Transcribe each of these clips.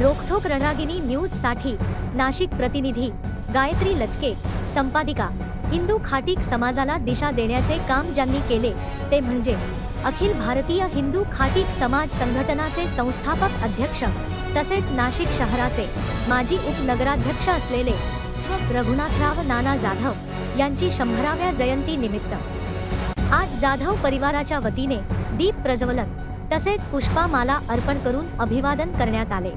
रोखोक रणरागिनी न्यूजसाठी नाशिक प्रतिनिधी गायत्री लचके संपादिका हिंदू खाटीक समाजाला दिशा देण्याचे काम ज्यांनी केले ते म्हणजेच अखिल भारतीय हिंदू खाटीक समाज संघटनाचे संस्थापक अध्यक्ष तसेच नाशिक शहराचे माजी उपनगराध्यक्ष असलेले स्व रघुनाथराव नाना जाधव यांची शंभराव्या जयंती निमित्त. आज जाधव परिवाराच्या वतीने दीप प्रज्वलन तसेच पुष्पामाला अर्पण करून अभिवादन करण्यात आले.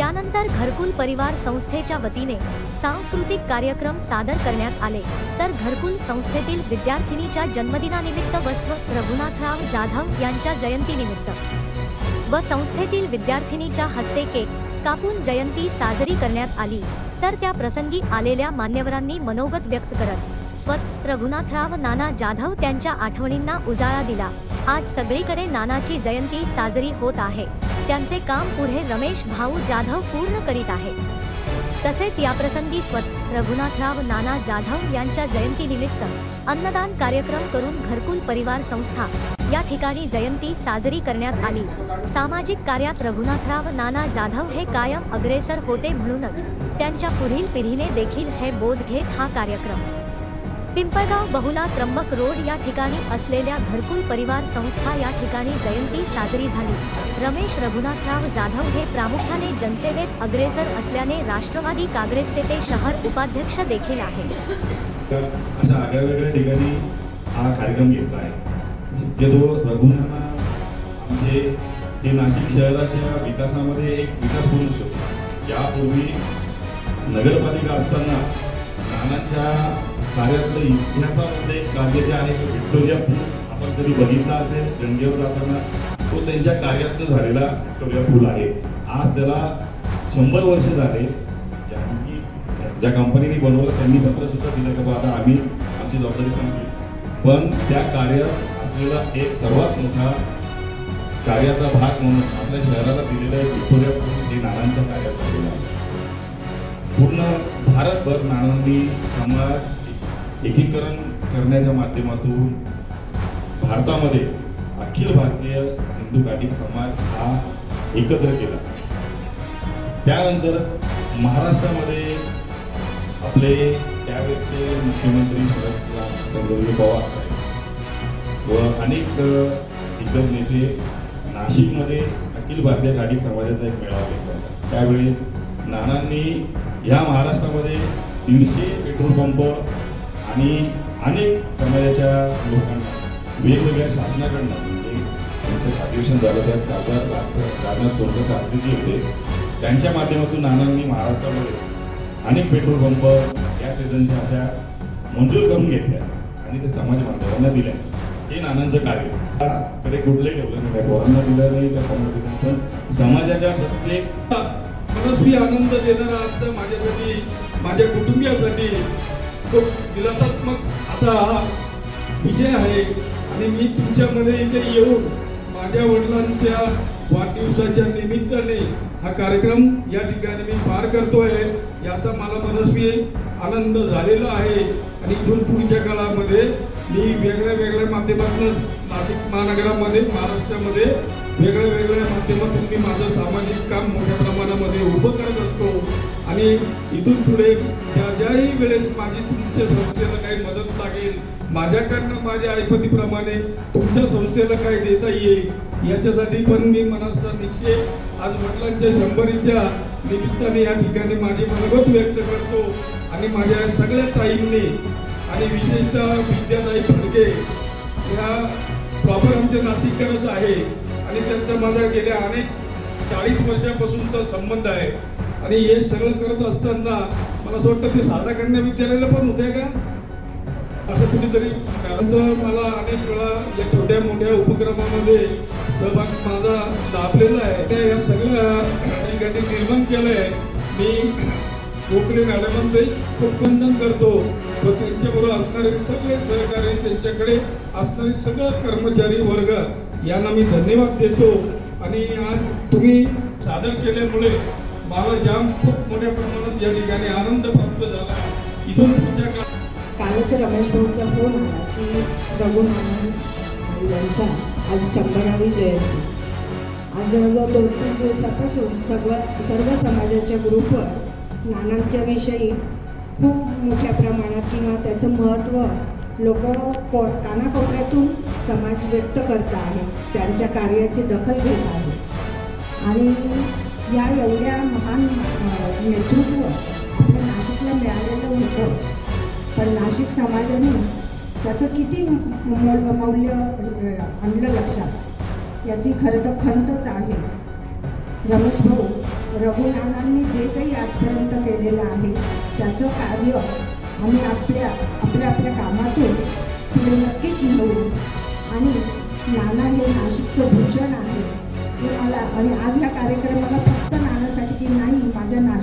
त्यानंतर घरकुल परिवार संस्थेच्या वतीने सांस्कृतिक कार्यक्रम सादर करण्यात आले. तर घरकुल संस्थेतील विद्यार्थिनीच्या जन्मदिनानिमित्त व स्व रघुनाथराव जाधव यांच्या जयंतीनिमित्त. व संस्थेतील विद्यार्थिनीच्या हस्ते केक कापून जयंती साजरी करण्यात आली. तर त्या प्रसंगी आलेल्या मान्यवरांनी मनोगत व्यक्त करत स्वत रघुनाथराव नाना जाधव त्यांच्या आठवणींना उजाळा दिला. आज सगळीकडे नानाची जयंती साजरी होत आहे. त्यांचे काम पुढे रमेश भाऊ जाधव पूर्ण करीत आहे. तसेच याप्रसंगी स्वत रघुनाथराव नाना जाधव यांच्या जयंतीनिमित्त अन्नदान कार्यक्रम करून घरकुल परिवार संस्था या ठिकाणी जयंती साजरी करण्यात आली. सामाजिक कार्यात रघुनाथराव नाना जाधव हे कायम अग्रेसर होते म्हणूनच त्यांच्या पुढील पिढीने देखील हे बोध घेत हा कार्यक्रम पिंपळगाव बहुला त्र्यंबक रोड या ठिकाणी असलेल्या घरकुल परिवार संस्था या ठिकाणी जयंती साजरी झाली. रमेश रघुनाथराव जाधव हे प्रामुख्याने जनसेवेत अग्रेसर असल्याने राष्ट्रवादी काँग्रेसचे ते शहर उपाध्यक्ष देखील आहे अशा आगळ्या वेगळ्या ठिकाणी हा कार्यक्रम घेतला आहे. शक्यतो रघुनाना आमचे हे नाशिक शहराच्या विकासामध्ये एक विकास होऊ शकतो. यापूर्वी नगरपालिका असताना नानांच्या कार्यातलं इतिहासामध्ये एक कार्य जे आहे व्हिक्टोरिया पूल आपण कधी बघितला असेल गंगेवर जाताना तो त्यांच्या कार्यातनं झालेला व्हिक्टोरिया पूल आहे. आज त्याला शंभर वर्ष झाले ज्या ज्या कंपनीने बनवलं त्यांनी पत्र सुद्धा दिलं की बा आता आम्ही आमची जबाबदारी सांगतो पण त्या कार्यात असलेला एक सर्वात मोठा कार्याचा भाग म्हणून आपल्या शहराला दिलेला एक व्हिक्टोरिया पूल हे नानांच्या कार्यात झालेला पूर्ण भारतभर नानांनी समाज एकीकरण करण्याच्या माध्यमातून भारतामध्ये अखिल भारतीय हिंदू घाटिक समाज हा एकत्र केला. त्यानंतर महाराष्ट्रामध्ये आपले त्यावेळेचे मुख्यमंत्री शरद चंद्रजी पवार व अनेक इतर नेते नाशिकमध्ये अखिल भारतीय घाटिक समाजाचा एक मेळावा घेतला होता. त्यावेळेस नानांनी ह्या महाराष्ट्रामध्ये दीडशे पेट्रोल पंप आणि अनेक समाजाच्या लोकांना वेगवेगळ्या शासनाकडनं म्हणजे त्यांचं अधिवेशन झालं तर खासदार राजकर राजनाथ शास्त्रीजी होते त्यांच्या माध्यमातून नानांनी महाराष्ट्रामध्ये अनेक पेट्रोल पंप गॅस एजन्सी अशा मंजूर करून घेतल्या आणि ते समाज बांधवांना दिल्या. हे नानांचं कार्य. कडे कुठले ठेवलं आहे पोरांना दिलं नाही त्या पोरांना दिलं पण समाजाच्या प्रत्येक मनस्वी आनंद देणारा आजचा माझ्यासाठी माझ्या कुटुंबियासाठी तो दिलासात्मक असा हा विषय आहे. आणि मी तुमच्यामध्ये इथे येऊन माझ्या वडिलांच्या वाढदिवसाच्या निमित्ताने हा कार्यक्रम या ठिकाणी मी पार करतोय. याचा मला मनस्वी आनंद झालेला आहे. आणि इथून पुढच्या काळामध्ये मी वेगळ्या वेगळ्या माध्यमातून नाशिक महानगरामध्ये महाराष्ट्रामध्ये वेगळ्या वेगळ्या माध्यमातून मी माझं सामाजिक काम मोठ्या प्रमाणामध्ये उभं करत असतो. आणि इथून पुढे ज्या ज्याही वेळेस माझी तुमच्या संस्थेला काही मदत लागेल माझ्याकडनं माझ्या ऐपतीप्रमाणे तुमच्या संस्थेला काय देता येईल याच्यासाठी पण मी मनाचा निश्चय आज वडिलांच्या शंभरीच्या निमित्ताने या ठिकाणी माझे मनोगत व्यक्त करतो आणि माझ्या सगळ्या ताईंनी आणि विशेषतः विद्याताई फडके ह्या प्रॉपर आमच्या नाशिककरच आहे आणि त्यांचा माझा गेल्या अनेक चाळीस वर्षापासूनचा संबंध आहे. आणि हे सगळं करत असताना मला असं वाटतं ते साधा करण्या विचारायला पण होते का? असं कुठेतरी कारणचं मला अनेक वेळा या छोट्या मोठ्या उपक्रमामध्ये सहभाग माझा लाभलेला आहे. त्या या सगळ्या ठिकाणी निर्माण केलं आहे मी कोकणी मॅडमांचंही खूप वंदन करतो. व त्यांच्याबरोबर असणारे सगळे सहकारी त्यांच्याकडे असणारे सगळं कर्मचारी वर्ग यांना मी धन्यवाद देतो. आणि आज तुम्ही सादर केल्यामुळे बाबाजाम खूप मोठ्या प्रमाणात या ठिकाणी आनंद प्राप्त झाला. इथून पुढच्या काळात कालच रमेश भाऊचा फोन आला की रघुनाथन यांच्या आज शंभरावी जयंती. आज जवळजवळ दोन तीन दिवसापासून सगळं सर्व समाजाच्या ग्रुपवर नानांच्या विषयी खूप मोठ्या प्रमाणात किंवा त्याचं महत्त्व लोक को कानाकोपऱ्यातून समाज व्यक्त करत आहेत त्यांच्या कार्याची दखल घेत आहे. आणि या एवढ्या महान नेतृत्व आपल्या नाशिकला मिळालेलं होतं. पण नाशिक समाजाने त्याचं किती मौ- मौल्य आणलं लक्षात याची खरं तर खंतच आहे. रमेश भाऊ रघुनानांनी जे काही आजपर्यंत केलेलं आहे त्याचं कार्य आम्ही आपल्या आपल्या आपल्या कामातून पुढे नक्कीच मिळवू. आणि नाना हे नाशिकचं भूषण आहे. ते मला आणि आज ह्या कार्यक्रमाला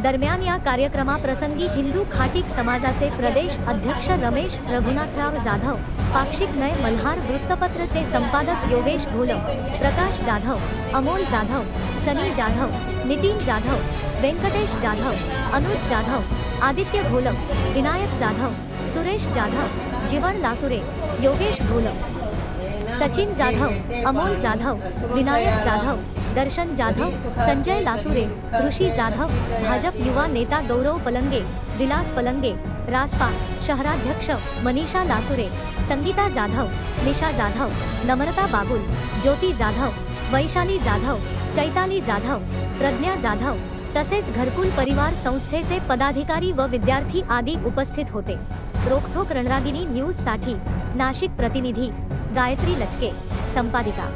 दरम्यान या कार्यक्रमाप्रसंगी हिंदू खाटीक समाजाचे प्रदेश अध्यक्ष रमेश रघुनाथराव जाधव पाक्षिक नय मल्हार वृत्तपत्रचे संपादक योगेश घोलम प्रकाश जाधव अमोल जाधव सनी जाधव नितीन जाधव व्यंकटेश जाधव अनुज जाधव आदित्य घोलम विनायक जाधव सुरेश जाधव जीवन लासुरे योगेश घोलम सचिन जाधव अमोल जाधव विनायक जाधव दर्शन जाधव संजय लासुरे ऋषी जाधव भाजप युवा नेता गौरव पलंगे विलास पलंगे रासपा शहराध्यक्ष मनीषा लासुरे संगीता जाधव निशा जाधव नम्रता बागुल ज्योती जाधव वैशाली जाधव चैताली जाधव प्रज्ञा जाधव तसेच घरकुल परिवार संस्थेचे पदाधिकारी व विद्यार्थी आदी उपस्थित होते. रोखोक रणरागिनी न्यूजसाठी नाशिक प्रतिनिधी गायत्री लचके संपादिका